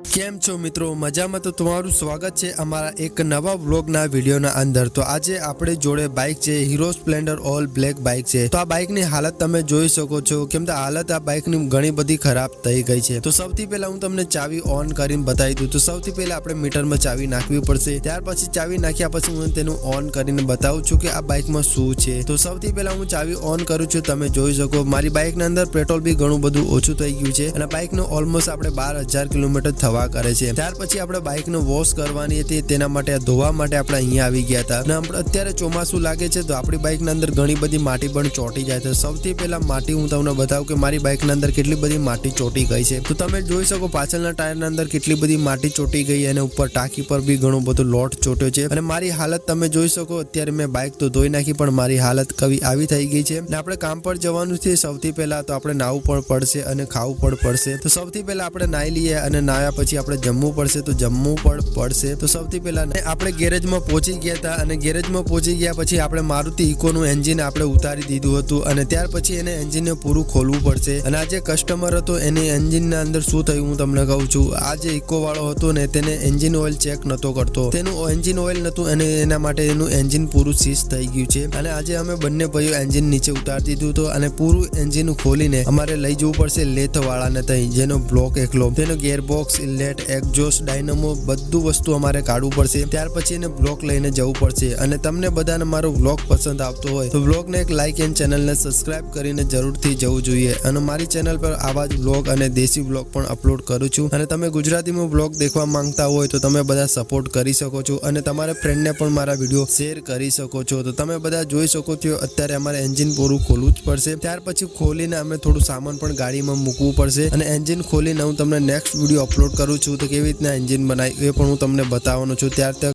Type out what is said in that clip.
કેમ છો મિત્રો? મજામાં તો તમારું સ્વાગત છે અમારા એક નવા વ્લોગના વિડીયોના અંદર. તો આજે આપણે જોડે બાઇક છે Hero Splendor all black bike છે. તો આ બાઇકની હાલત તમે જોઈ શકો છો. કેમ કે હાલત આ બાઇકની ઘણી બધી ખરાબ થઈ ગઈ છે. તો સૌથી પહેલા હું તમને ચાવી ઓન કરીને બતાવી દઉં. તો સૌથી પહેલા આપણે મીટરમાં ચાવી નાખવી પડશે. ત્યાર પછી ચાવી નાખ્યા પછી હું તેનું ઓન કરીને બતાવું છું કે આ બાઇકમાં શું છે. તો સૌથી પહેલા હું ચાવી ઓન કરું છું. તમે જોઈ શકો, મારી બાઇકના અંદર પેટ્રોલ બી ઘણું બધું ઓછું થઈ ગયું છે. અને બાઇકનો ઓલમોસ્ટ આપણે બાર હજાર કિલોમીટર થવા કરે છે. ત્યાર પછી આપણે બાઇકનો વોશ કરવાની હતી. તેના માટે ધોવા માટે આપણે અહીંયા આવી ગયા હતા. અને આપણે અત્યારે ચોમાસું લાગે છે તો આપણી બાઇકના અંદર ઘણી બધી માટી પણ ચોંટી જાય છે. સૌથી પહેલા માટી હું તમને બતાવું કે મારી બાઇકના અંદર કેટલી બધી માટી ચોંટી ગઈ છે. તો તમે જોઈ શકો પાછળના ટાયરના અંદર કેટલી બધી માટી ચોંટી ગઈ અને ઉપર ટાંકી પર બી ઘણો બધો લોટ ચોટ્યો છે. અને મારી હાલત તમે જોઈ શકો, અત્યારે મેં બાઇક તો ધોઈ નાખી, પણ મારી હાલત કવી આવી થઈ ગઈ છે. અને આપણે કામ પર જવાનું છે સૌથી પહેલા તો આપણે નાવું પણ પડશે અને ખાવું પણ પડશે. તો સૌથી પહેલા આપણે નાહી લઈએ અને નાહ્યા પછી આપણે જમવું પડશે તો જમવું પણ પડશે. તો સૌથી પહેલા આપણે ગેરેજમાં પહોંચી ગયા હતા અને ગેરેજમાં પહોંચી ગયા પછી આપણે મારુતિ ઇકોનું એન્જિન આપણે ઉતારી દીધું હતું અને ત્યાર પછી એને એન્જિનને પૂરું ખોલવું પડશે. અને આ જે કસ્ટમર હતો એને એન્જિનના અંદર શું થયું હું તમને કહું છું. આ જે ઇકો વાળો હતો ને તેને એન્જિન ઓઇલ ચેક નતો કરતો. તેનું એન્જિન ઓઇલ નતું અને એના માટે એનું એન્જિન પૂરું સીઝ થઈ ગયું છે. અને આજે અમે બંને ભાઈઓ એન્જિન નીચે ઉતારી દીધું હતું અને પૂરું એન્જિન ખોલીને અમારે લઈ જવું પડશે લેથ વાળાને ત્યાં જેનો બ્લોક એકલો. તેનો ગેરબોક્સ ઇલેટ એક્ઝોસ્ટ, ડાયનમો બધું વસ્તુ અમારે કાઢવું પડશે. ત્યાર પછી એને બ્લોક લઈને જવું પડશે. અને તમને બધાને મારો બ્લોગ પસંદ આવતો હોય, તો બ્લોગને એક લાઇક એન્ડ ચેનલને સબસ્ક્રાઇબ કરીને જરૂરથી જવું જોઈએ. અને મારી ચેનલ પર આવા જ બ્લોગ અને દેશી બ્લોગ પણ અપલોડ કરું છું. અને તમે ગુજરાતીમાં બ્લોગ દેખવા માંગતા હોય, તો તમે બધા સપોર્ટ કરી શકો છો. અને તમારા ફ્રેન્ડને પણ મારા વીડિયો શેર કરી શકો છો. તો તમે બધા જોઈ શકો છો, અત્યારે અમારે એન્જિન પૂરું ખોલવું જ પડશે. ત્યાર પછી ખોલીને અમે થોડું સામાન પણ ગાડીમાં મૂકવું પડશે. અને એન્જિન ખોલીને હું તમને નેક્સ્ટ વીડિયો અપલોડ કરું છું તો કેવી રીતના એન્જિન બનાવ્યું એ પણ હું તમને બતાવવાનો છું. ત્યાર